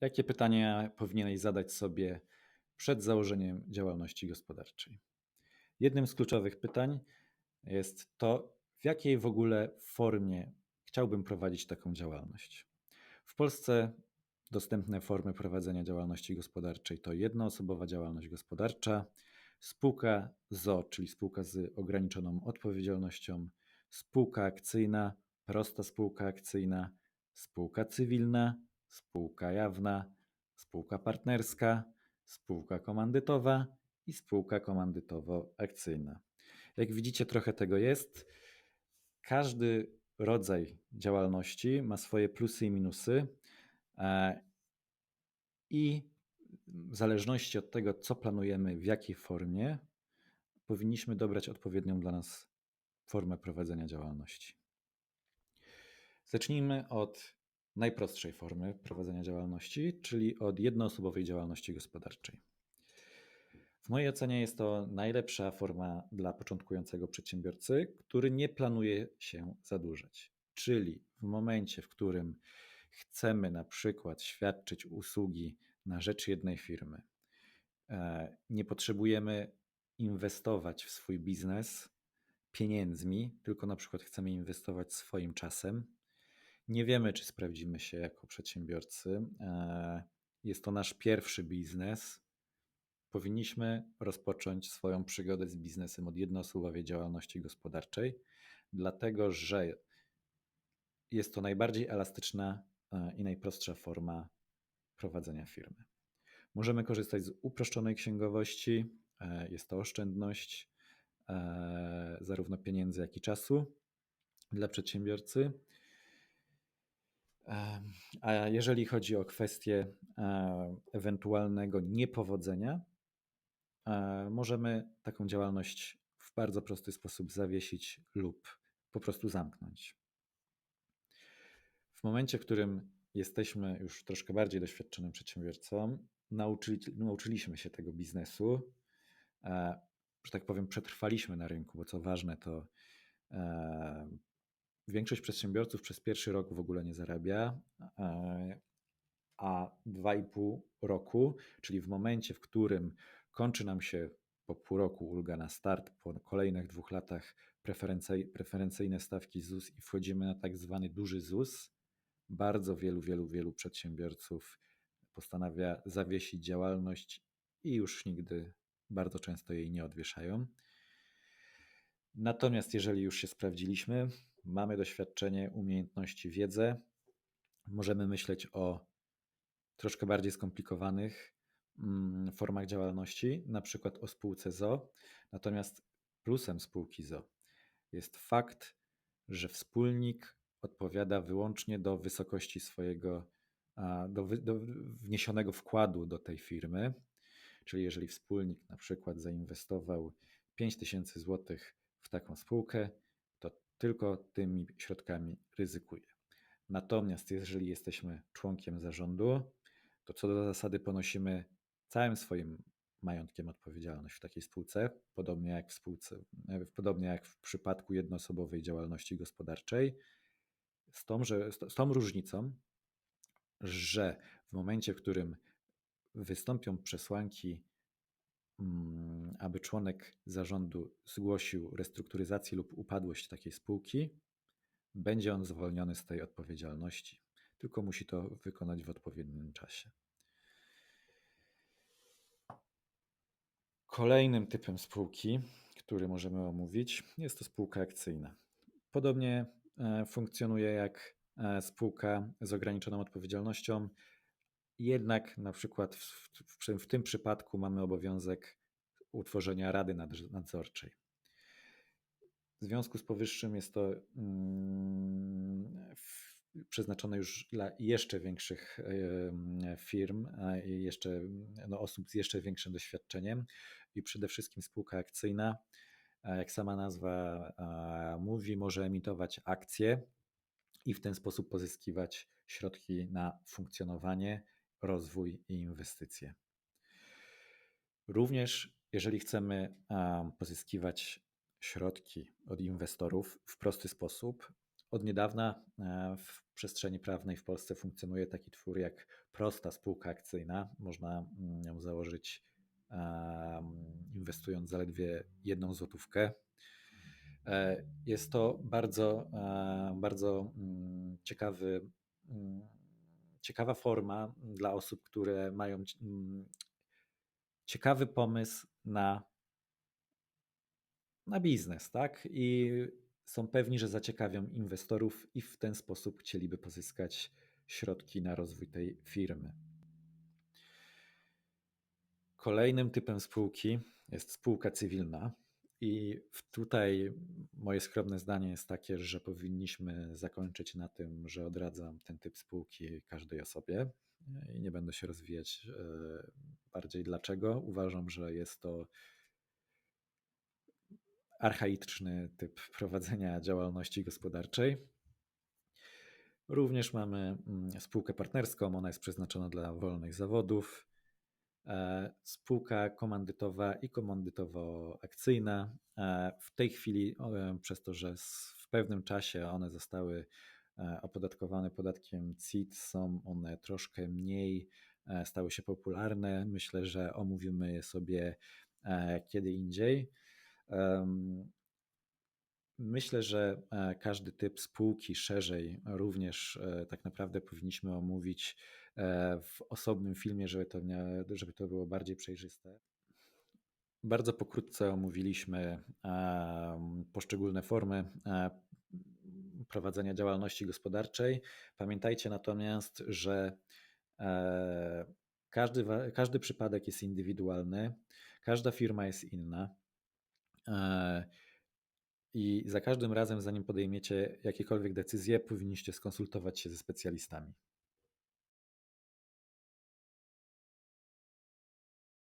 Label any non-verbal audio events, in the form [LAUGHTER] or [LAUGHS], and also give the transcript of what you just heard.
Jakie pytania powinieneś zadać sobie przed założeniem działalności gospodarczej? Jednym z kluczowych pytań jest to, w jakiej w ogóle formie chciałbym prowadzić taką działalność. W Polsce dostępne formy prowadzenia działalności gospodarczej to jednoosobowa działalność gospodarcza, spółka ZO, czyli spółka z ograniczoną odpowiedzialnością, spółka akcyjna, prosta spółka akcyjna, spółka cywilna, spółka jawna, spółka partnerska, spółka komandytowa i spółka komandytowo-akcyjna. Jak widzicie, trochę tego jest. Każdy rodzaj działalności ma swoje plusy i minusy. E, I w zależności od tego, co planujemy, w jakiej formie, powinniśmy dobrać odpowiednią dla nas formę prowadzenia działalności. Zacznijmy od najprostszej formy prowadzenia działalności, czyli od jednoosobowej działalności gospodarczej. W mojej ocenie jest to najlepsza forma dla początkującego przedsiębiorcy, który nie planuje się zadłużać. Czyli w momencie, w którym chcemy na przykład świadczyć usługi na rzecz jednej firmy, e, nie potrzebujemy inwestować w swój biznes pieniędzmi, tylko na przykład chcemy inwestować swoim czasem, nie wiemy, czy sprawdzimy się jako przedsiębiorcy. E, jest to nasz pierwszy biznes. Powinniśmy rozpocząć swoją przygodę z biznesem od jednoosobowej działalności gospodarczej, dlatego że jest to najbardziej elastyczna e, i najprostsza forma prowadzenia firmy. Możemy korzystać z uproszczonej księgowości, e, jest to oszczędność zarówno pieniędzy, jak i czasu dla przedsiębiorcy. A jeżeli chodzi o kwestię e, ewentualnego niepowodzenia, e, możemy taką działalność w bardzo prosty sposób zawiesić lub po prostu zamknąć. W momencie, w którym jesteśmy już troszkę bardziej doświadczonym przedsiębiorcą, nauczyli, nauczyliśmy się tego biznesu, e, że tak powiem, przetrwaliśmy na rynku, bo co ważne, to Większość przedsiębiorców przez pierwszy rok w ogóle nie zarabia, e, a 2,5 roku, czyli w momencie, w którym kończy nam się po pół roku ulga na start, po kolejnych dwóch latach preferencyjne stawki ZUS i wchodzimy na tak zwany duży ZUS, bardzo wielu, wielu, wielu przedsiębiorców postanawia zawiesić działalność i już nigdy bardzo często jej nie odwieszają. Natomiast jeżeli już się sprawdziliśmy, mamy doświadczenie, umiejętności, wiedzę, możemy myśleć o troszkę bardziej skomplikowanych mm, formach działalności, na przykład o spółce ZO. Natomiast plusem spółki ZO jest fakt, że wspólnik odpowiada wyłącznie do wysokości swojego, do, do wniesionego wkładu do tej firmy. Czyli jeżeli wspólnik na przykład zainwestował 5000 zł w taką spółkę, tylko tymi środkami ryzykuje. Natomiast jeżeli jesteśmy członkiem zarządu, to co do zasady ponosimy całym swoim majątkiem odpowiedzialność w takiej spółce, podobnie jak w, spółce, podobnie jak w przypadku jednoosobowej działalności gospodarczej, z tą, że, z tą różnicą, że w momencie, w którym wystąpią przesłanki aby członek zarządu zgłosił restrukturyzację lub upadłość takiej spółki, będzie on zwolniony z tej odpowiedzialności, tylko musi to wykonać w odpowiednim czasie. Kolejnym typem spółki, który możemy omówić, jest to spółka akcyjna. Podobnie e, funkcjonuje jak e, spółka z ograniczoną odpowiedzialnością, jednak na przykład w, w, w tym przypadku mamy obowiązek utworzenia rady nadzorczej. W związku z powyższym jest to mm, przeznaczone już dla jeszcze większych firm i jeszcze no, osób z jeszcze większym doświadczeniem i przede wszystkim spółka akcyjna, jak sama nazwa mówi, może emitować akcje i w ten sposób pozyskiwać środki na funkcjonowanie rozwój i inwestycje. Również, jeżeli chcemy pozyskiwać środki od inwestorów w prosty sposób, od niedawna e, w przestrzeni prawnej w Polsce funkcjonuje taki twór jak prosta spółka akcyjna. Można mm, ją założyć inwestując zaledwie jedną złotówkę. E, jest to bardzo, bardzo mm, ciekawy, mm, ciekawa forma dla osób, które mają ciekawy pomysł na, na biznes, tak? I są pewni, że zaciekawią inwestorów i w ten sposób chcieliby pozyskać środki na rozwój tej firmy. Kolejnym typem spółki jest spółka cywilna. I tutaj moje skromne zdanie jest takie, że powinniśmy zakończyć na tym, że odradzam ten typ spółki każdej osobie i nie będę się rozwijać e, bardziej dlaczego. Uważam, że jest to archaiczny typ [LAUGHS] prowadzenia działalności gospodarczej. Również mamy mm, spółkę partnerską, ona jest przeznaczona dla wolnych zawodów. E, spółka komandytowa i komandytowo-akcyjna. E, w tej chwili, przez to, że w pewnym czasie one zostały e, opodatkowane podatkiem CIT, są one troszkę mniej, stały się popularne. Myślę, że omówimy je sobie kiedy indziej. Myślę, że każdy typ spółki szerzej również tak naprawdę powinniśmy omówić E, w osobnym filmie, żeby to, żeby to było bardziej przejrzyste. Bardzo pokrótce omówiliśmy poszczególne formy e, prowadzenia działalności gospodarczej. Pamiętajcie natomiast, że e, każdy, każdy przypadek jest indywidualny, każda firma jest inna. I za każdym razem, zanim podejmiecie jakiekolwiek decyzje, powinniście skonsultować się ze specjalistami.